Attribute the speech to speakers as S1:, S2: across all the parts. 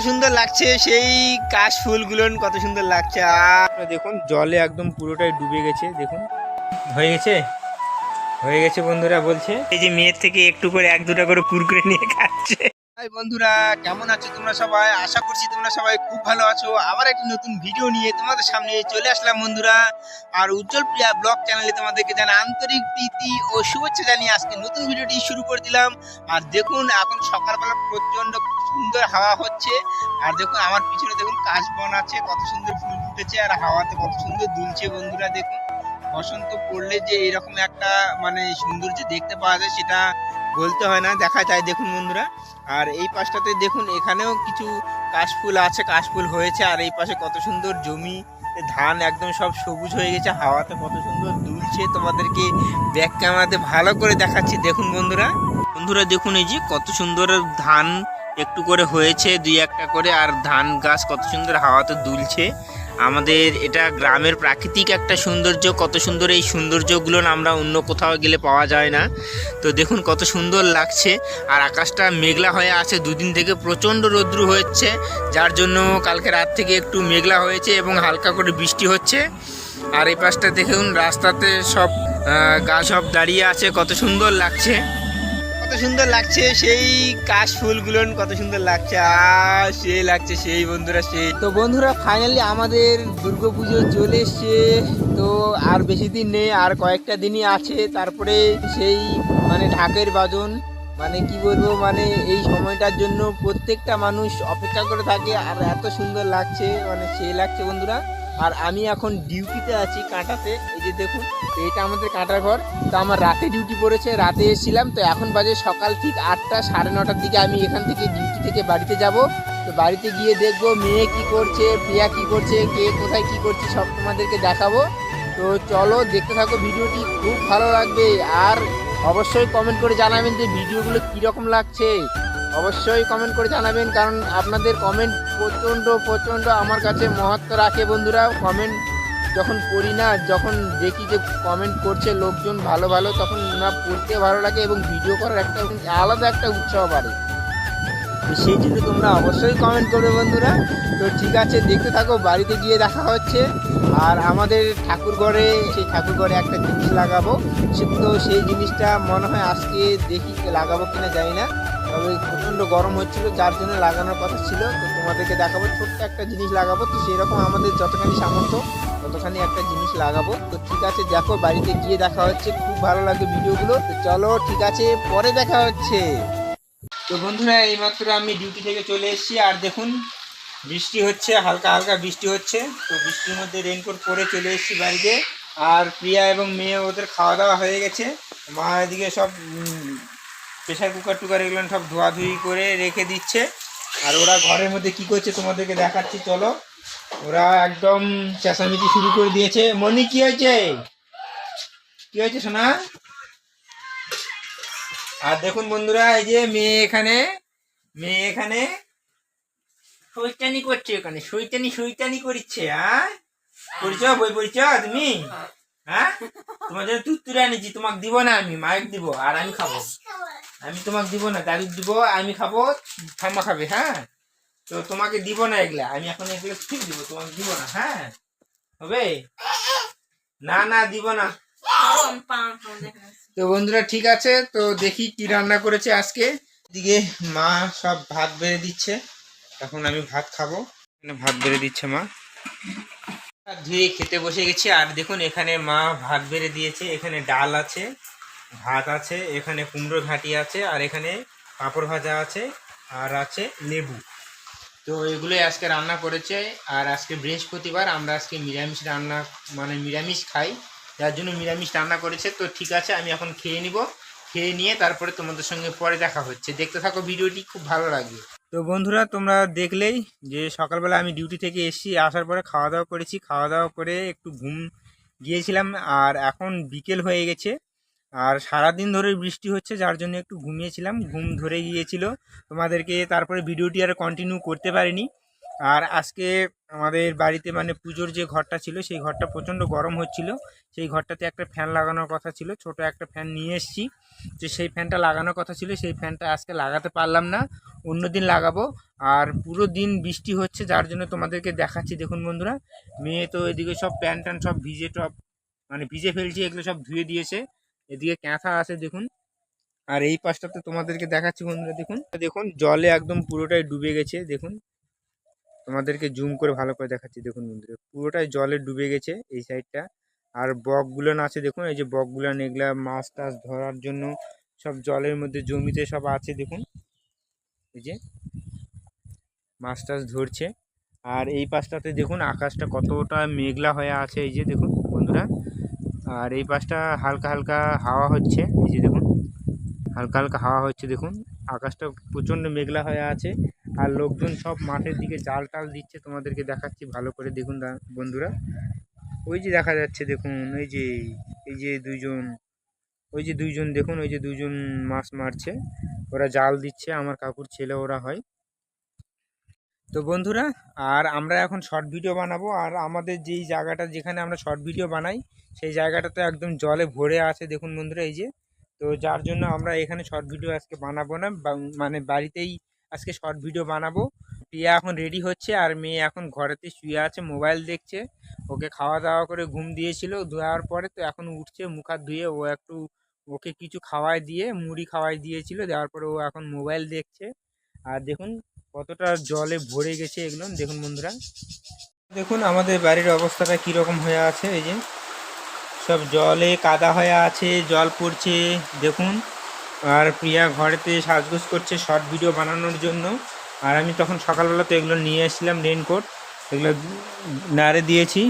S1: সুন্দর লাগছে সেই কাশ ফুলগুলো কত সুন্দর লাগছে আর দেখুন জলে একদম পুরোটাই ডুবে গেছে দেখুন। হয়ে গেছে? হয়ে গেছে বন্ধুরা বলছে। এই যে মেয়ের থেকে একটু করে এক দুটা করে কুরকুরে নিয়ে খাচ্ছে। হাই বন্ধুরা, কেমন আছো তোমরা সবাই? আশা করছি তোমরা সবাই খুব ভালো আছো। আবার একটি নতুন ভিডিও নিয়ে তোমাদের সামনে চলে আসলাম বন্ধুরা। আর উজ্জ্বল প্রিয়া ব্লগ চ্যানেলে তোমাদেরকে জানা আন্তরিক প্রীতি ও শুভেচ্ছা জানিয়ে আজকে নতুন ভিডিওটি শুরু করে দিলাম। আর দেখুন, এখন সকালবেলা প্রচণ্ড সুন্দর হাওয়া হচ্ছে। আর দেখুন, আমার পিছনে দেখুন, কাশবন আছে, কত সুন্দর ফুল ফুটেছে, আর হাওয়াতে কত সুন্দর দুলছে বন্ধুরা, দেখুন। বসন্ত পড়লে যে এরকম একটা মানে সৌন্দর্য দেখতে পাওয়া যায়, সেটা বলতে হয় না, দেখা যায়। দেখুন বন্ধুরা, আর এই পাশটাতে দেখুন, এখানেও কিছু কাশফুল আছে, কাশফুল হয়েছে, আর এই পাশে কত সুন্দর জমি, ধান একদম সব সবুজ হয়ে গেছে, হাওয়াতে কত সুন্দর দুলছে। তোমাদেরকে ব্যাক ক্যামেরাতে ভালো করে দেখাচ্ছি। দেখুন বন্ধুরা বন্ধুরা দেখুন এই যে কত সুন্দর ধান একটু করে হয়েছে, দুই একটা করে, আর ধান গাছ কত সুন্দর হাওয়াতে দুলছে। আমাদের এটা গ্রামের প্রাকৃতিক একটা সৌন্দর্য কত সুন্দর এই সৌন্দর্যগুলো আমরা অন্য কোথাও গেলে পাওয়া যায় না। তো দেখুন কত সুন্দর লাগছে আর আকাশটা মেঘলা হয়ে আছে দুদিন থেকে প্রচণ্ড রৌদ্র হচ্ছে যার জন্য কালকে রাত থেকে একটু মেঘলা হয়েছে এবং হালকা করে বৃষ্টি হচ্ছে। আর এই পাশটা দেখুন রাস্তাতে সব আহ, গা সব দাঁড়িয়ে আছে কত সুন্দর লাগছে। কত সুন্দর লাগছে, সেই কাশ ফুলগুলো কত সুন্দর লাগছে আর সেই লাগছে, সেই বন্ধুরা, সেই। তো বন্ধুরা ফাইনালি আমাদের দুর্গাপুজো চলে এসছে। তো আর বেশি দিন নেই, আর কয়েকটা দিনই আছে। তারপরে সেই মানে ঢাকের বাজন মানে কি বলব মানে এই সময়টার জন্য প্রত্যেকটা মানুষ অপেক্ষা করে থাকে, আর এত সুন্দর লাগছে মানে সেই লাগছে বন্ধুরা। আর আমি এখন ডিউটিতে আছি কাঁটাতে। এই যে দেখুন এটা আমাদের কাঁটার ঘর। তো আমার রাতে ডিউটি পড়েছে, রাতে এসেছিলাম। তো এখন বাজে সকাল ঠিক আটটা, সাড়ে নটার দিকে আমি এখান থেকে ডিউটি থেকে বাড়িতে যাব। তো বাড়িতে গিয়ে দেখব মেয়ে কি করছে, প্রিয়া কি করছে, কে কোথায় কি করছে, সব তোমাদেরকে দেখাবো। তো চলো দেখতে থাকো ভিডিওটি, খুব ভালো লাগবে। আর অবশ্যই কমেন্ট করে জানাবেন যে ভিডিওগুলো কীরকম লাগছে। অবশ্যই কমেন্ট করে জানাবেন, কারণ আপনাদের কমেন্ট প্রচণ্ড প্রচণ্ড আমার কাছে মহত্ব রাখে বন্ধুরা। কমেন্ট যখন পড়ি না, যখন দেখি যে কমেন্ট করছে লোকজন ভালো ভালো, তখন না পড়তে ভালো লাগে এবং ভিডিও করার একটা আলাদা একটা উৎসাহ বাড়ে। সেই জন্য তোমরা অবশ্যই কমেন্ট করবে বন্ধুরা। তো ঠিক আছে, দেখতে থাকো, বাড়িতে গিয়ে দেখা হচ্ছে। আর আমাদের ঠাকুর ঘরে, সেই ঠাকুর ঘরে একটা জিনিস লাগাবো। তো সেই জিনিসটা মনে হয় আজকে দেখি লাগাবো কিনা জানি না। তবে প্রচণ্ড গরম হচ্ছিল, যার জন্য লাগানোর কথা ছিল। তো তোমাদেরকে দেখাবো, ছোট্ট একটা জিনিস লাগাবো। তো সেরকম আমাদের যতখানি সামর্থ্য, ততখানি একটা জিনিস লাগাবো। তো ঠিক আছে, দেখো বাড়িতে গিয়ে দেখা হচ্ছে। খুব ভালো লাগে ভিডিওগুলো। তো চলো, ঠিক আছে, পরে দেখা হচ্ছে। তো বন্ধুরা, এইমাত্র আমি ডিউটি থেকে চলে এসেছি। আর দেখুন, বৃষ্টি হচ্ছে, হালকা হালকা বৃষ্টি হচ্ছে। তো বৃষ্টির মধ্যে রেনকোট পরে চলে এসেছি বাড়িতে। আর প্রিয়া এবং মেয়ে, ওদের খাওয়া দাওয়া হয়ে গেছে। মা এদিকে সব প্রেশার কুকার, টুকার এগুলো সব ধোয়াধুয়ি করে রেখে দিচ্ছে। আর ওরা ঘরের মধ্যে কি করছে তোমাদেরকে দেখাচ্ছি, চলো। ওরা একদম চেঁচামেচি শুরু করে দিয়েছে। মনি, কি হয়েছে? কি হয়েছে, সোনা? আর দেখুন বন্ধুরা, এই যে মেয়ে এখানে মেয়ে এখানে শৈতানি করছে ওখানে শৈতানি শৈতানি করছে হ্যাঁ? পড়ছ বই পড়ছ তুমি? হ্যাঁ? তোমার জন্য তুত্তুরে আনিছি তোমাকে দিব না আমি, মায়ের দিব, আর আমি খাব। আমি তোমাকে দিব না দাদুর দিব, আমি খাব, ঠাম্মা খাবে হ্যাঁ? তো তোমাকে দিব না এগুলা, আমি এখন এগুলো ঠিক দিব, তোমাকে দিব না হ্যাঁ? হবে? না না, দিব না। তো বন্ধুরা, ঠিক আছে, তো দেখি কি রান্না করেছে আজকে। দিকে মা সব ভাত বেড়ে দিচ্ছে, এখন আমি ভাত খাব। ভাত বেড়ে দিচ্ছে মা। ধুয়ে খেতে বসে গেছি, আর দেখুন এখানে মা ভাত বেড়ে দিয়েছে, এখানে ডাল আছে। ভাত আছে, এখানে কুমড়ো ঘাটি আছে, আর এখানে পাঁপড় ভাজা আছে, আর আছে লেবু। তো এগুলোই আজকে রান্না করেছে, আর আজকে বৃহস্পতিবার আমরা আজকে নিরামিষ রান্না মানে নিরামিষ খাই, যার জন্য নিরামিষ রান্না করেছে। তো ঠিক আছে, আমি এখন খেয়ে নিব। খেয়ে নিয়ে তারপরে তোমাদের সঙ্গে পরে দেখা হচ্ছে। দেখতে থাকো ভিডিওটি, খুব ভালো লাগবে। তো বন্ধুরা, তোমরা দেখলেই যে সকালবেলা আমি ডিউটি থেকে এসেছি, আসার পরে খাওয়া দাওয়া করেছি। খাওয়া দাওয়া করে একটু ঘুম গিয়েছিলাম, আর এখন বিকেল হয়ে গেছে। আর সারাদিন ধরে বৃষ্টি হচ্ছে, যার জন্য একটু ঘুমিয়েছিলাম। ঘুম ধরে গিয়েছিল। তোমাদেরকে তারপরে ভিডিওটি আর কন্টিনিউ করতে পারিনি। আর আজকে আমাদের বাড়িতে মানে পুজোর যে ঘরটা ছিল, সেই ঘরটা প্রচণ্ড গরম হচ্ছিল। সেই ঘরটাতে একটা ফ্যান লাগানোর কথা ছিল। ছোট একটা ফ্যান নিয়ে এসেছি। যে সেই ফ্যানটা লাগানোর কথা ছিল, সেই ফ্যানটা আজকে লাগাতে পারলাম না। অন্য দিন লাগাবো। আর পুরো দিন বৃষ্টি হচ্ছে, যার জন্য তোমাদেরকে দেখাচ্ছি। দেখুন বন্ধুরা, মেয়ে তো এদিকে সব প্যান্ট সব ভিজে টপ মানে ভিজে ফেলছে, এগুলো সব ধুয়ে দিয়েছে। এদিকে ক্যাঁথা আছে, দেখুন। আর এই পাশটাতে তোমাদেরকে দেখাচ্ছি বন্ধুরা, দেখুন। দেখুন, জলে একদম পুরোটাই ডুবে গেছে, দেখুন। তোমাদেরকে জুম করে ভালো করে দেখাচ্ছি, দেখুন বন্ধুরা। পুরোটাই জলে ডুবে গেছে এই সাইডটা আর বকগুলোন আছে, দেখুন, এই যে বকগুলোন এগুলা মাছ টাছ ধরার জন্য সব জলের মধ্যে জমিতে সব আছে, দেখুন। এই যে মাছ টাছ ধরছে। আর এই পাশটাতে দেখুন, আকাশটা কতটা মেঘলা হয়ে আছে, এই যে দেখুন বন্ধুরা। আর এই পাশটা হালকা হালকা হাওয়া হচ্ছে, এই যে দেখুন। হালকা হালকা হাওয়া হচ্ছে, দেখুন। আকাশটা প্রচণ্ড মেঘলা হয়ে আছে আর লোকজন সব মাঠের দিকে জাল টাল দিচ্ছে। তোমাদেরকে দেখাচ্ছি, ভালো করে দেখুন বন্ধুরা। ওই যে দেখা যাচ্ছে, দেখুন ওই যে, এই যে দুইজন, ওই যে দুইজন, দেখুন, ওই যে দুইজন মাছ মারছে। ওরা জাল দিচ্ছে, আমার কাকুর ছেলে, ওরা হয়। তো বন্ধুরা, আর আমরা এখন শর্ট ভিডিও বানাবো, আর আমাদের যেই জায়গাটা যেখানে আমরা শর্ট ভিডিও বানাই, সেই জায়গাটাতে একদম জলে ভরে আছে, দেখুন বন্ধুরা এই যে। তো যার জন্য আমরা এখানে শর্ট ভিডিও আজকে বানাবো না মানে বাড়িতেই আজকে শর্ট ভিডিও বানাবো। প্রিয়া এখন রেডি হচ্ছে, আর মেয়ে এখন ঘরেতে শুয়ে আছে মোবাইল দেখছে। ওকে খাওয়া দাওয়া করে ঘুম দিয়েছিল ধোয়ার পরে তো এখন উঠছে, মুখ হাত ধুয়ে ও একটু ওকে কিছু খাওয়াই দিয়ে, মুড়ি খাওয়াই দিয়েছিল, দেওয়ার পরে ও এখন মোবাইল দেখছে। আর দেখুন কতটা জলে ভরে গেছে এগুলো। দেখুন বন্ধুরা। দেখুন আমাদের বাড়ির অবস্থাটা কীরকম হয়ে আছে, এই যে। সব জলে কাদা হয়ে আছে, জল পড়ছে, দেখুন। আর প্রিয়া ঘরেতে সাজগোজ করছে শর্ট ভিডিও বানানোর জন্য। আর আমি তখন সকালবেলা তো এগুলো নিয়ে এসেছিলাম রেনকোট এগুলো নাড়ে দিয়েছি।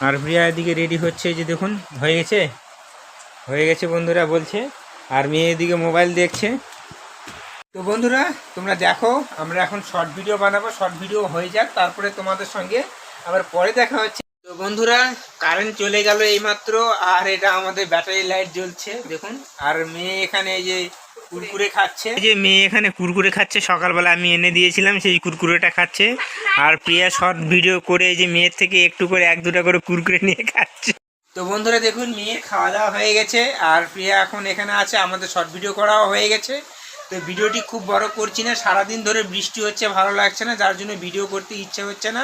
S1: আর প্রিয়া এদিকে রেডি হচ্ছে যে দেখুন, হয়ে গেছে? হয়ে গেছে বন্ধুরা বলছে। আর মেয়ে এদিকে মোবাইল দেখছে। তো বন্ধুরা তোমরা দেখো আমরা এখন শর্ট ভিডিও বানাবো। শর্ট ভিডিও হয়ে যাক তারপরে তোমাদের সঙ্গে আবার পরে দেখা হচ্ছে। তো বন্ধুরা কারেন্ট চলে গেল এইমাত্র আর এটা আমাদের ব্যাটারি লাইট জ্বলছে দেখুন। আর মেয়ে এখানে এই যে কুরকুরে খাচ্ছে। এই যে মেয়ে এখানে কুরকুরে খাচ্ছে সকালবেলা আমি এনে দিয়েছিলাম সেই কুরকুরেটা খাচ্ছে। আর প্রিয়া শর্ট ভিডিও করে এই যে মেয়ের থেকে একটু করে এক দুটা করে কুরকুরে নিয়ে খাচ্ছে। তো বন্ধুরা দেখুন মেয়ের খাওয়া দাওয়া হয়ে গেছে আর প্রিয়া এখন এখানে আছে আমাদের শর্ট ভিডিও করাও হয়ে গেছে। তো ভিডিওটি খুব বড় করছি না, সারাদিন ধরে বৃষ্টি হচ্ছে, ভালো লাগছে না, যার জন্য ভিডিও করতে ইচ্ছে হচ্ছে না।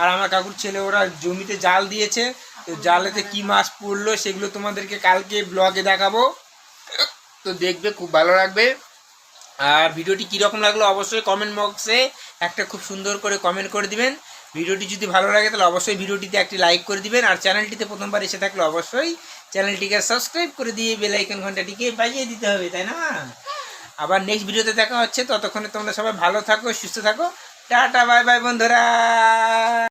S1: আর আমার কাকুর ছেলে ওরা জমিতে জাল দিয়েছে, তো জালেতে কি মাছ পড়ল সেগুলো তোমাদেরকে কালকে ব্লগে দেখাবো। তো দেখবে, খুব ভালো লাগবে। আর ভিডিওটি কীরকম লাগল অবশ্যই কমেন্ট বক্সে একটা খুব সুন্দর করে কমেন্ট করে দিবেন। ভিডিওটি যদি ভালো লাগে তাহলে অবশ্যই ভিডিওটিতে একটি লাইক করে দিবেন। আর চ্যানেলটিতে প্রথমবার এসে থাকলে অবশ্যই চ্যানেলটিকে সাবস্ক্রাইব করে দিয়ে বেল আইকন ঘন্টাটিকে বাজিয়ে দিতে হবে, তাই না? আবার নেক্সট ভিডিওতে দেখা হচ্ছে। ততক্ষণে তোমরা সবাই ভালো থাকো, সুস্থ থাকো। টাটা বাই বাই বন্ধুরা।